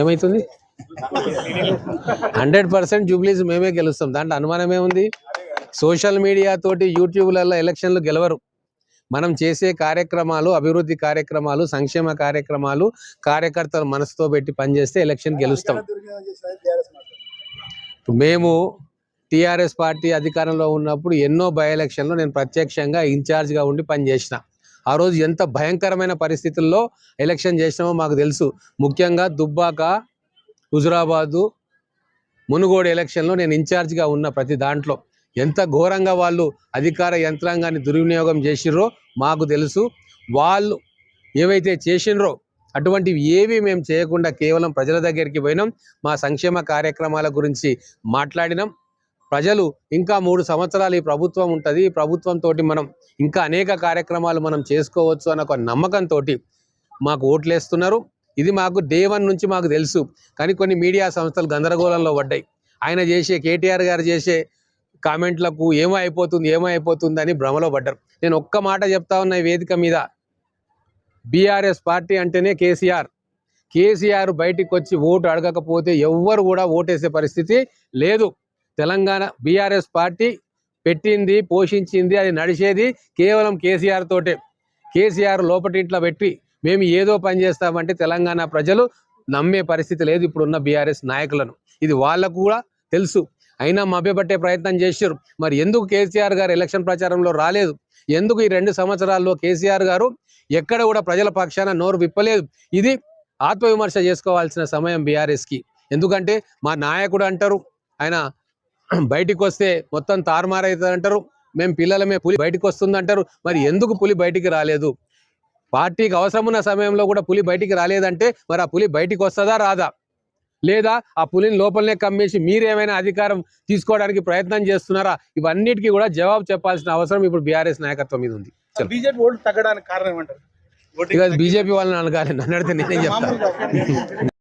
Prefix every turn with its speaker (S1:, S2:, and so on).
S1: ఏమవుతుంది hundred percent జూబ్లీస్ మేమే గెలుస్తాం. దాంట్లో అనుమానమే ఉంది సోషల్ మీడియా తోటి యూట్యూబ్లలో ఎలక్షన్లు గెలవరు. మనం చేసే కార్యక్రమాలు అభివృద్ధి కార్యక్రమాలు సంక్షేమ కార్యక్రమాలు కార్యకర్తలు మనసుతో పెట్టి పనిచేస్తే ఎలక్షన్ గెలుస్తాం. మేము టీఆర్ఎస్ పార్టీ అధికారంలో ఉన్నప్పుడు ఎన్నో బై ఎలక్షన్లో నేను ప్రత్యక్షంగా ఇన్ఛార్జ్గా ఉండి పనిచేసిన. ఆ రోజు ఎంత భయంకరమైన పరిస్థితుల్లో ఎలక్షన్ చేసినామో మాకు తెలుసు. ముఖ్యంగా దుబ్బాక హుజురాబాదు మునుగోడు ఎలక్షన్లో నేను ఇన్ఛార్జ్గా ఉన్న ప్రతి దాంట్లో ఎంత ఘోరంగా వాళ్ళు అధికార యంత్రాంగాన్ని దుర్వినియోగం చేసిర్రో మాకు తెలుసు. వాళ్ళు ఏవైతే చేసినరో అటువంటివి ఏవి మేము చేయకుండా కేవలం ప్రజల దగ్గరికి పోయినాం. మా సంక్షేమ కార్యక్రమాల గురించి మాట్లాడినాం. ప్రజలు ఇంకా మూడు సంవత్సరాలు ఈ ప్రభుత్వం ఉంటుంది. ఈ ప్రభుత్వంతో మనం ఇంకా అనేక కార్యక్రమాలు మనం చేసుకోవచ్చు అన్న ఒక నమ్మకంతో మాకు ఓట్లేస్తున్నారు ఇది మాకు డే వన్ నుంచి మాకు తెలుసు. కానీ కొన్ని మీడియా సంస్థలు గందరగోళంలో పడ్డాయి. ఆయన చేసే కేటీఆర్ గారు చేసే కామెంట్లకు ఏమో అయిపోతుంది ఏమో అయిపోతుంది అని భ్రమలో పడ్డారు. నేను ఒక్క మాట చెప్తా ఉన్న వేదిక మీద. బీఆర్ఎస్ పార్టీ అంటేనే కేసీఆర్. కేసీఆర్ బయటికి వచ్చి ఓటు అడగకపోతే ఎవ్వరు కూడా ఓటేసే పరిస్థితి లేదు. తెలంగాణ బీఆర్ఎస్ పార్టీ పెట్టింది పోషించింది అది నడిచేది కేవలం కేసీఆర్ తోటే. కేసీఆర్ లోపటింట్లో పెట్టి మేము ఏదో పని చేస్తామంటే తెలంగాణ ప్రజలు నమ్మే పరిస్థితి లేదు ఇప్పుడున్న బీఆర్ఎస్ నాయకులను. ఇది వాళ్ళకు కూడా తెలుసు. అయినా మభ్యపట్టే ప్రయత్నం చేశారు. మరి ఎందుకు కేసీఆర్ గారు ఎలక్షన్ ప్రచారంలో రాలేదు? ఎందుకు ఈ రెండు సంవత్సరాల్లో కేసీఆర్ గారు ఎక్కడ కూడా ప్రజల పక్షాన నోరు విప్పలేదు? ఇది ఆత్మవిమర్శ చేసుకోవాల్సిన సమయం బీఆర్ఎస్కి. ఎందుకంటే మా నాయకుడు అంటారు ఆయన బయటికి వస్తే మొత్తం తారుమారైతుంది అంటారు మేము పిల్లలమే పులి బయటికి వస్తుంది అంటారు మరి ఎందుకు పులి బయటికి రాలేదు? పార్టీకి అవసరమున్న సమయంలో కూడా పులి బయటికి రాలేదంటే మరి ఆ పులి బయటికి వస్తుందా రాదా? లేదా ఆ పులిని లోపలనే కమ్మేసి మీరేమైనా అధికారం తీసుకోవడానికి ప్రయత్నం చేస్తున్నారా? ఇవన్నిటికీ కూడా జవాబు చెప్పాల్సిన అవసరం ఇప్పుడు బీఆర్ఎస్ నాయకత్వం మీద ఉంది.
S2: బీజేపీ ఓట్లు తగ్గడానికి కారణం ఏమంటారు?
S1: ఇక బీజేపీ వాళ్ళని అనగాలి నన్ను అడిగితే నేనేం చెప్తాను